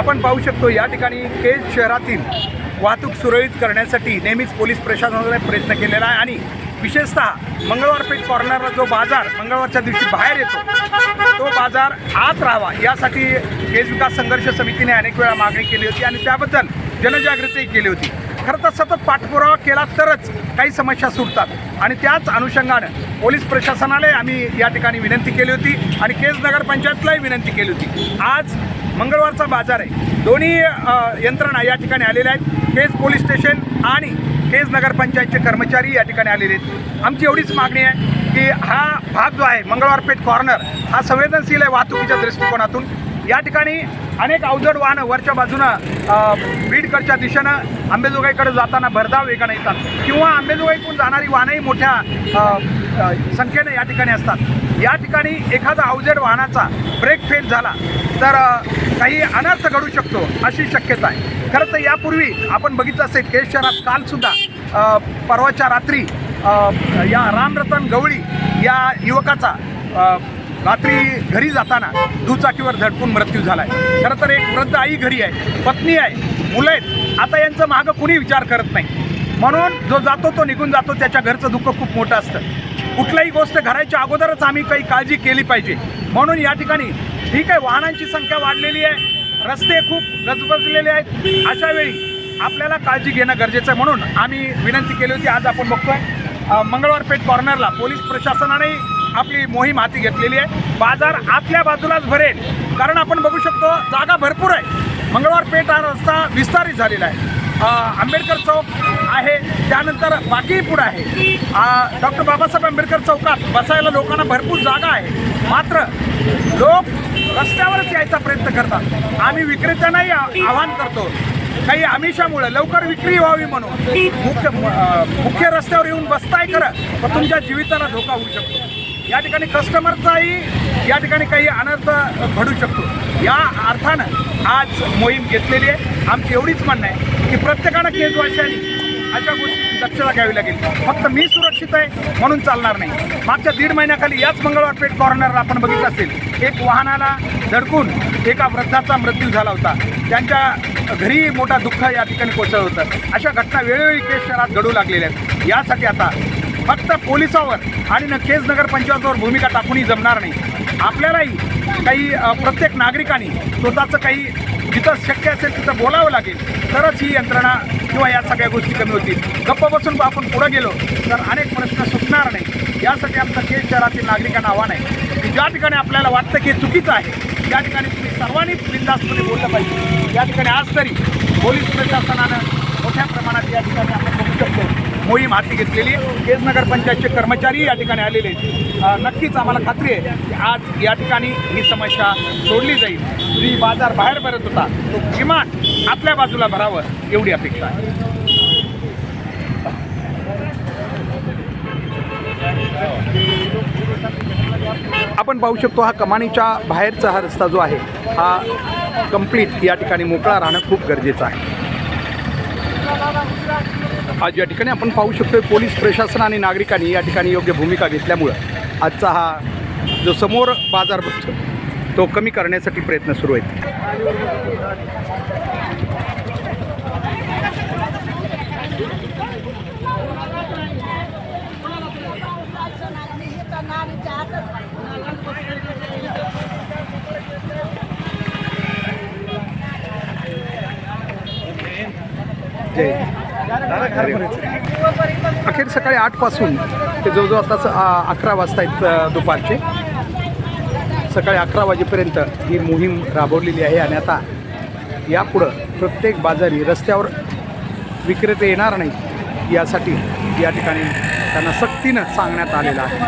आपण पाहू शकतो या ठिकाणी केज शहरातील वाहतूक सुरळीत करण्यासाठी नेहमीच पोलीस प्रशासनाने प्रयत्न केलेला आहे आणि विशेषतः मंगळवार पेठ कॉर्नरला जो बाजार मंगळवारच्या दिवशी बाहेर येतो तो बाजार आत राहावा. यासाठी केज विकास संघर्ष समितीने अनेक वेळा मागणी केली होती आणि त्याबद्दल जनजागृतीही केली होती. खरं तर सतत पाठपुरावा केला तरच काही समस्या सुटतात. आणि त्याच अनुषंगानं पोलीस प्रशासनालाही आम्ही या ठिकाणी विनंती केली होती आणि केज नगरपंचायतलाही विनंती केली होती. आज मंगळवारचा बाजार आहे. दोन्ही यंत्रणा या ठिकाणी आलेल्या आहेत. केज पोलीस स्टेशन आणि केज नगरपंचायतचे कर्मचारी या ठिकाणी आलेले आहेत. आमची एवढीच मागणी आहे की हा भाग जो आहे मंगळवार पेठ कॉर्नर हा संवेदनशील आहे वाहतुकीच्या दृष्टिकोनातून. या ठिकाणी अनेक अवजड वाहनं वरच्या बाजूनं बीडकडच्या दिशेनं आंबेजोगाईकडे जाताना भरधाव वेगानं येतात. किंवा आंबेजोगाईकडून जाणारी वाहनंही मोठ्या संख्येनं संख्येने या ठिकाणी असतात. या ठिकाणी एखादा अवजड वाहनाचा ब्रेक फेल झाला तर काही अनर्थ घडू शकतो अशी शक्यता आहे. खरं तर यापूर्वी आपण बघितलं असेल केस शहरात कालसुद्धा परवाच्या रात्री या रामरतन गवळी या युवकाचा रात्री घरी जाताना दुचाकीवर झटकून मृत्यू झाला आहे खरं तर एक वृद्ध आई घरी आहे पत्नी आहे मुलं आहेत आता यांचं मागं कुणी विचार करत नाही. म्हणून जो जातो तो निघून जातो त्याच्या घरचं दुःख खूप मोठं असतं. कुठल्याही गोष्ट घरायच्या अगोदरच आम्ही काही काळजी केली पाहिजे. म्हणून या ठिकाणी ठीक आहे वाहनांची संख्या वाढलेली आहे रस्ते खूप गजबजलेले आहेत. अशा वेळी आपल्याला काळजी घेणं गरजेचं आहे. म्हणून आम्ही विनंती केली होती आज आपण बघतोय मंगळवार पेठ कॉर्नरला पोलीस प्रशासनाने आपली मोहीम हाती घेतलेली आहे. बाजार आतल्या बाजूलाच भरेल कारण आपण बघू शकतो जागा भरपूर आहे. मंगळवार पेठ हा रस्ता विस्तारित झालेला आहे. आंबेडकर चौक आहे. त्यानंतर बाकीही पुढं आहे. डॉक्टर बाबासाहेब आंबेडकर चौकात बसायला लोकांना भरपूर जागा आहे. मात्र लोक रस्त्यावरच यायचा प्रयत्न करतात. आम्ही विक्रेत्यांनाही आवाहन करतो. काही आमिषामुळे लवकर विक्री व्हावी म्हणून. मुख्य मुख्य रस्त्यावर येऊन बसताय खरं पण तुमच्या जीविताला धोका होऊ शकतो. या ठिकाणी कस्टमरचाही या ठिकाणी काही अनर्थ घडू शकतो. या अर्थानं आज मोहीम घेतलेली आहे. आमची एवढीच म्हणणं आहे. की प्रत्येकानं केजवाशांनी अशा गोष्टी दक्षता घ्यावी लागेल. फक्त मी सुरक्षित आहे म्हणून चालणार नाही. मागच्या दीड महिन्याखाली याच मंगळवार पेठ कॉर्नरला आपण बघितलं असेल एक वाहनाला धडकून एका वृद्धाचा मृत्यू झाला होता. त्यांच्या घरी मोठा दुःख या ठिकाणी कोसळलं होतं. अशा घटना वेळोवेळी केस शहरात घडू लागलेल्या आहेत. यासाठी आता फक्त पोलिसावर आणि न केज नगर पंचायतवर भूमिका टाकूनही जमणार नाही. आपल्यालाही काही प्रत्येक नागरिकांनी स्वतःचं काही जिथं शक्य असेल तिथं बोलावं लागेल. तरच ही यंत्रणा किंवा या सगळ्या गोष्टी कमी होतील. गप्प बसून आपण पुढं गेलो तर अनेक प्रश्न सुटणार नाही. यासाठी आमचं केज शहरातील नागरिकांना आव्हान आहे की ज्या ठिकाणी आपल्याला वाटतं की चुकीचं आहे त्या ठिकाणी तुम्ही सर्वांनीच बिंदास्तपणे बोललं पाहिजे. या ठिकाणी आज तरी पोलीस प्रशासनानं मोठ्या प्रमाणात या ठिकाणी आपण बघू शकतो. मोहीम हाती घेतलेली आहे. केज पंचायतचे कर्मचारी या ठिकाणी आलेले आहेत. नक्कीच आम्हाला खात्री आहे की आज या ठिकाणी ही समस्या सोडली जाईल. जी बाजार बाहेर भरत होता. तो किमान आतल्या बाजूला भरावं एवढी अपेक्षा आहे. आपण पाहू शकतो हा कमानीच्या बाहेरचा हा रस्ता जो आहे हा कंप्लीट या ठिकाणी मोकळा राहणं खूप गरजेचं आहे. आज या ठिकाणी आपण पाहू शकतो पोलीस प्रशासन आणि नागरिकांनी या ठिकाणी योग्य भूमिका घेतल्यामुळं आजचा हा जो समोर बाजार भरतो तो कमी करण्यासाठी प्रयत्न सुरू आहेत. अखेर सकाळी आठपासून ते जवळजवळ आता अकरा वाजता आहेत दुपारचे. सकाळी अकरा वाजेपर्यंत ही मोहीम राबवलेली आहे आणि आता यापुढं प्रत्येक बाजारी रस्त्यावर विक्रेते येणार नाही यासाठी या ठिकाणी त्यांना सक्तीनं सांगण्यात आलेलं आहे.